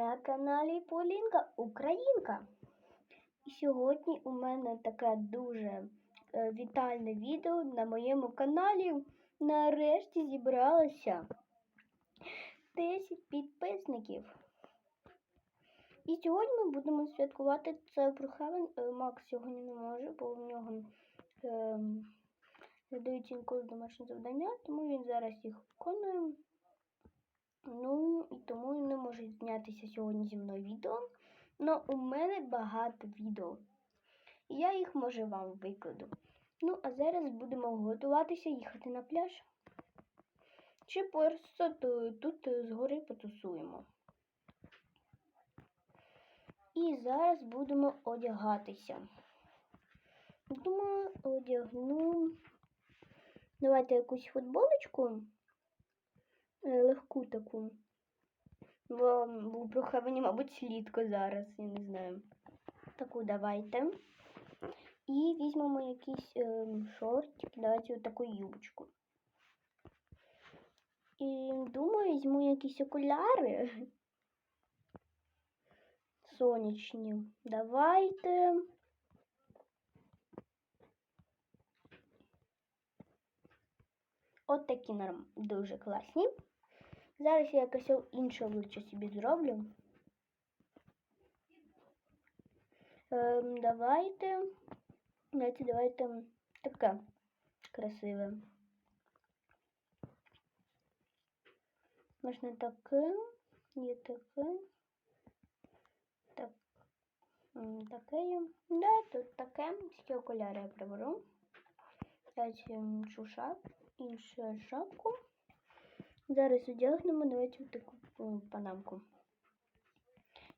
на каналі Полінка Українка. І сьогодні у мене таке дуже е, вітальне відео на моєму каналі. Нарешті зібралося 10 підписників. І сьогодні ми будемо святкувати це Брухевен. Макс сьогодні не може, бо в нього е, задають інколи домашні завдання, тому він зараз їх виконує. Ну, і тому не може знятися сьогодні зі мною відео. Але у мене багато відео. І я їх може вам викладу. Ну, а зараз будемо готуватися їхати на пляж. Чи просто тут згори потусуємо. І зараз будемо одягатися. Думаю, одягну. Давайте якусь футболочку. Е, легку таку. Бо у Брухевені, мабуть, слідко зараз, я не знаю. Таку давайте. І візьмемо якісь е, шортики, давайте таку юбочку. І думаю, візьму якісь окуляри. Сонячні. Давайте. От такі норм дуже класні. Зараз я якось інше лучше собі зроблю. Ем, давайте. Давайте, давайте таке красиве. Можна таке, є таке. Так. Таке є. Да, тут таке. Всі окуляри я приберу. Дайте шушак, іншу шапку. Зараз одягнемо, давайте таку панамку.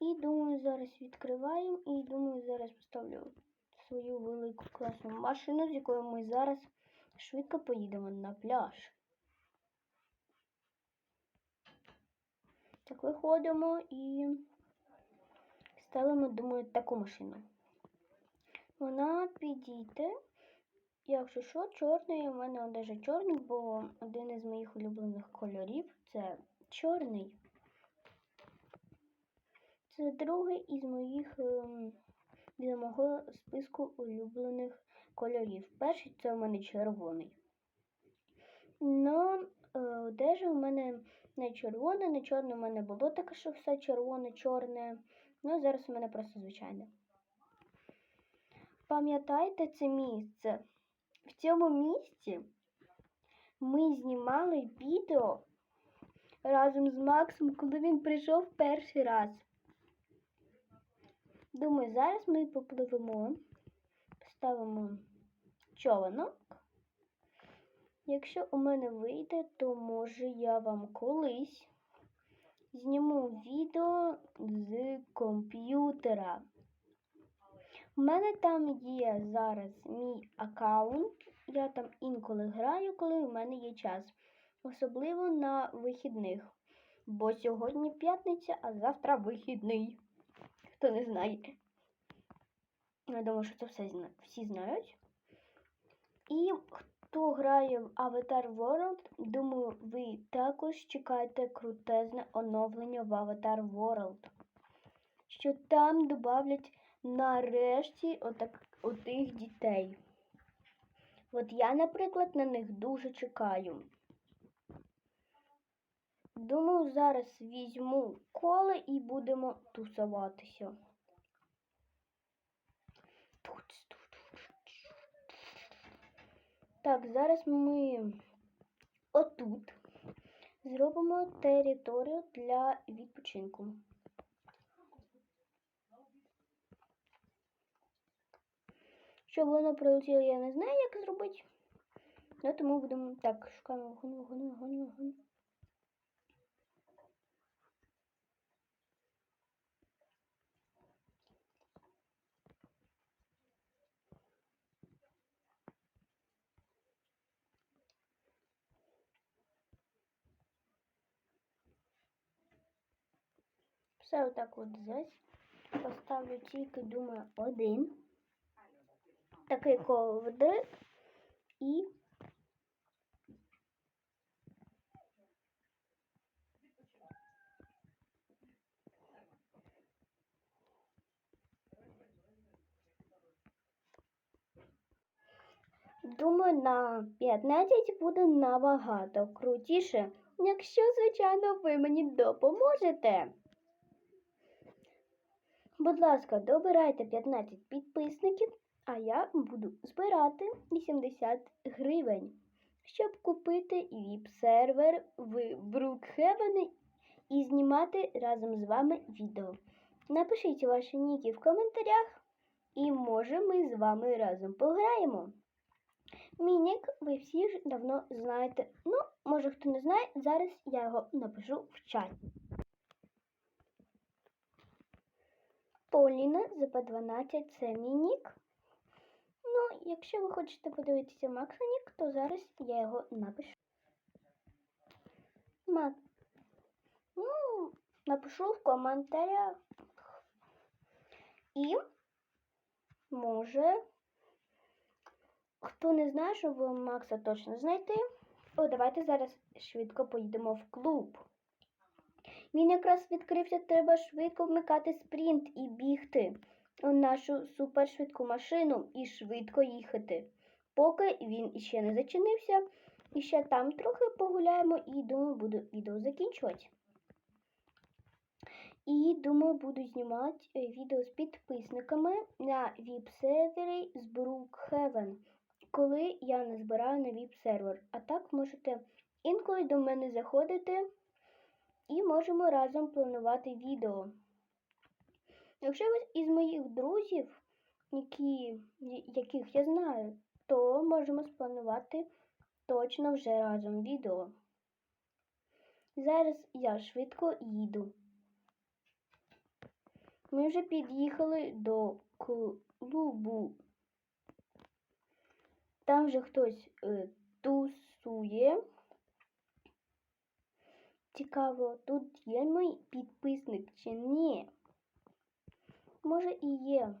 І думаю, зараз відкриваємо і думаю, зараз поставлю свою велику класну машину, з якою ми зараз швидко поїдемо на пляж. Так, виходимо і ставимо, думаю, таку машину. Вона підійде. Якщо що, чорний, у мене одежа чорний, бо один із моїх улюблених кольорів це чорний. Це другий із моїх від мого списку улюблених кольорів. Перший це у мене червоний. Е, одежа у мене не червона, не чорна, у мене було таке, що все червоне, чорне. Ну, зараз у мене просто звичайне. Пам'ятайте це місце? В цьому місці ми знімали відео разом з Максом, коли він прийшов перший раз. Думаю, зараз ми попливемо, поставимо човенок. Якщо у мене вийде, то може я вам колись зніму відео з комп'ютера. У мене там є зараз мій аккаунт. Я там інколи граю, коли у мене є час. Особливо на вихідних. Бо сьогодні п'ятниця, а завтра вихідний. Хто не знає. Я думаю, що це все зна... всі знають. І хто грає в Avatar World, думаю, ви також чекаєте крутезне оновлення в Avatar World. Що там додавлять нарешті отак, отих дітей. От я, наприклад, на них дуже чекаю. Думаю, зараз візьму коле і будемо тусуватися. Так, зараз ми отут зробимо територію для відпочинку. Щоб воно прилетіло, я не знаю, як зробити. Ну, тому будемо так, шукаємо вогонь, вогонь, вогонь, вогонь. Все отак от здесь. Поставлю тільки, думаю, один такий ковдик і Думаю, на 15 буде набагато крутіше, якщо, звичайно, ви мені допоможете. Будь ласка, добирайте 15 підписників а я буду збирати 80 гривень, щоб купити віп-сервер в Brookhaven і знімати разом з вами відео. Напишіть ваші ніки в коментарях, і може ми з вами разом пограємо. Мій нік ви всі ж давно знаєте. Ну, може хто не знає, зараз я його напишу в чаті. Поліна ЗП12 це мій нік. Ну, якщо ви хочете подивитися Макса нік, то зараз я його напишу. Мак. Ну, напишу в коментарях. І може, хто не знає, щоб Макса точно знайти. О, давайте зараз швидко поїдемо в клуб. Він якраз відкрився, треба швидко вмикати спринт і бігти нашу супершвидку машину і швидко їхати. Поки він іще не зачинився, і ще там трохи погуляємо і думаю, буду відео закінчувати. І думаю, буду знімати е, відео з підписниками на віп-сервері з Brookhaven, коли я не збираю на віп-сервер. А так можете інколи до мене заходити і можемо разом планувати відео. Якщо ви із моїх друзів, які, яких я знаю, то можемо спланувати точно вже разом відео. Зараз я швидко їду. Ми вже під'їхали до клубу. Там вже хтось е, тусує. Цікаво, тут є мій підписник чи ні? Може і є.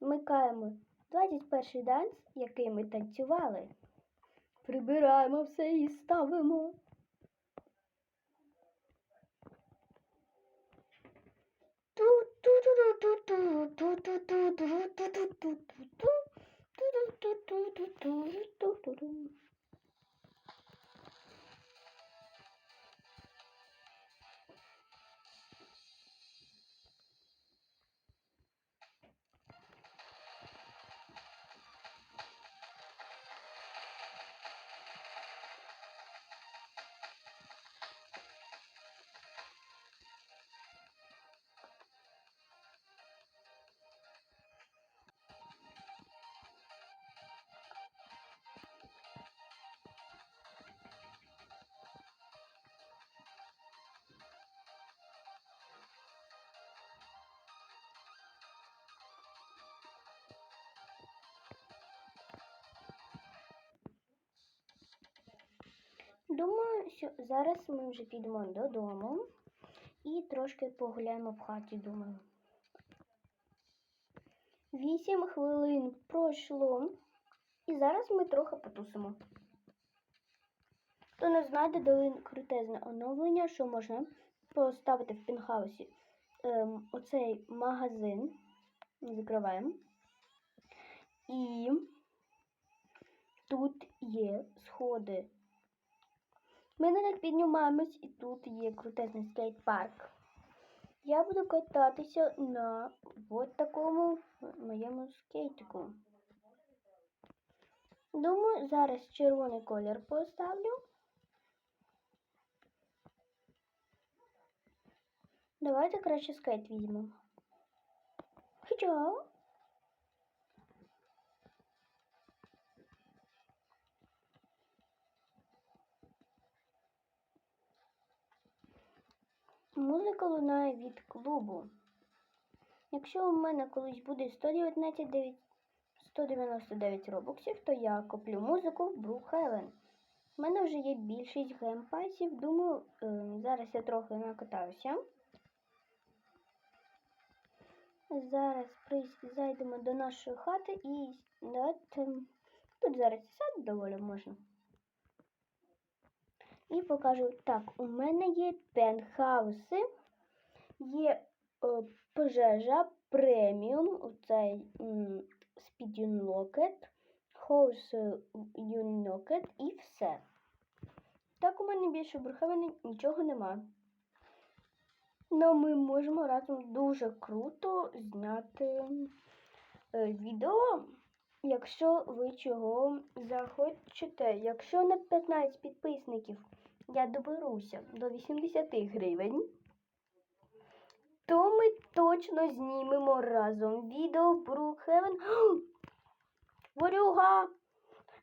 Вмикаємо 21 данс, який ми танцювали. Прибираємо все і ставимо. Думаю, що зараз ми вже підемо додому і трошки погуляємо в хаті, думаю. Вісім хвилин пройшло, і зараз ми трохи потусимо. Хто не знає, додали крутезне оновлення, що можна поставити в пінхаусі ем, оцей магазин. Закриваємо. І тут є сходи. Ми на них піднімаємось і тут є крутезний скейт-парк. Я буду кататися на от такому моєму скейтику. Думаю, зараз червоний колір поставлю. Давайте краще скейт візьмемо. Хоча. Музика лунає від клубу. Якщо у мене колись буде 119 199 робоксів, то я куплю музику в Brookhaven. У мене вже є більшість геймпасів, думаю, е, зараз я трохи накатаюся. Зараз зайдемо до нашої хати і давайте. Тут зараз сад доволі можна. І покажу. Так, у мене є пентхауси, є е, пожежа, преміум, оцей Unlocked, House Unlocked і все. Так у мене більше в нічого нема. Ну, ми можемо разом дуже круто зняти е, відео, якщо ви чого захочете. Якщо на 15 підписників я доберуся до 80 гривень, то ми точно знімемо разом відео Брукхевен. Ворюга!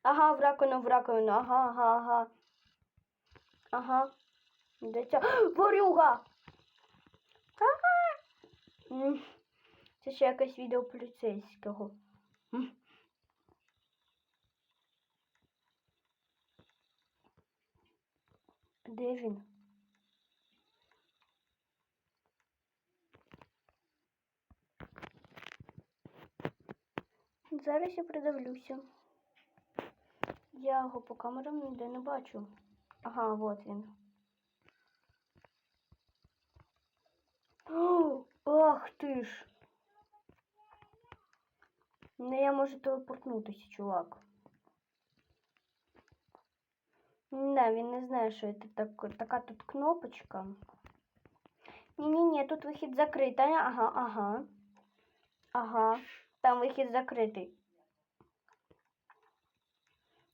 Ага, в раковину, в раковину, ага, ага, ага. Ага. Де ця? Ворюга! Ага. Це ще якесь відео поліцейського. Де він? Зараз я придивлюся. Я його по камерам ніде не бачу. Ага, от він. О, ах ти ж. Не я можу телепортнутися, чувак. Не, він не знає, що це так, така тут кнопочка. Ні-ні-ні, тут вихід закритий. Ага, ага. Ага, там вихід закритий.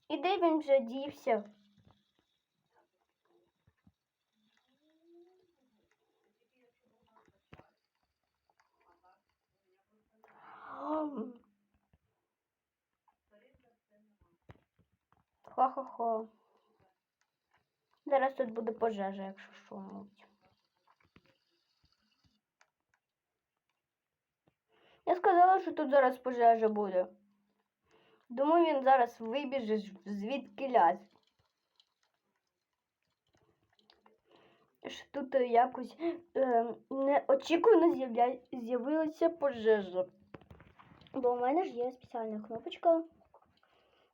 І де він вже дівся? Хо-хо-хо. Зараз тут буде пожежа, якщо що, мабуть. Я сказала, що тут зараз пожежа буде. Думаю, він зараз вибіже звідки лясь. Що тут е, якось е, неочікувано з'явилася пожежа. Бо у мене ж є спеціальна кнопочка.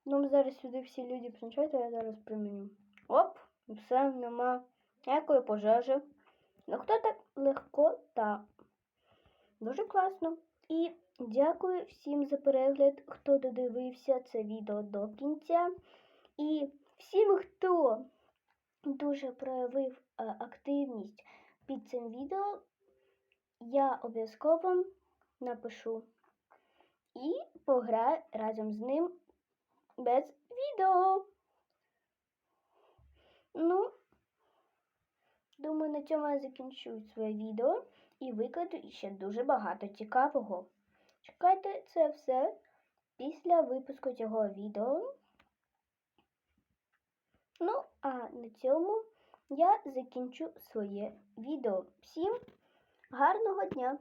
Ну, зараз сюди всі люди приїжджають, а я зараз приміню. Оп, все, нема ніякої пожежі. Ну хто так легко та дуже класно. І дякую всім за перегляд, хто додивився це відео до кінця. І всім, хто дуже проявив е, активність під цим відео, я обов'язково напишу і пограю разом з ним без відео. Ну, думаю, на цьому я закінчу своє відео і викладу ще дуже багато цікавого. Чекайте це все після випуску цього відео. Ну, а на цьому я закінчу своє відео. Всім гарного дня!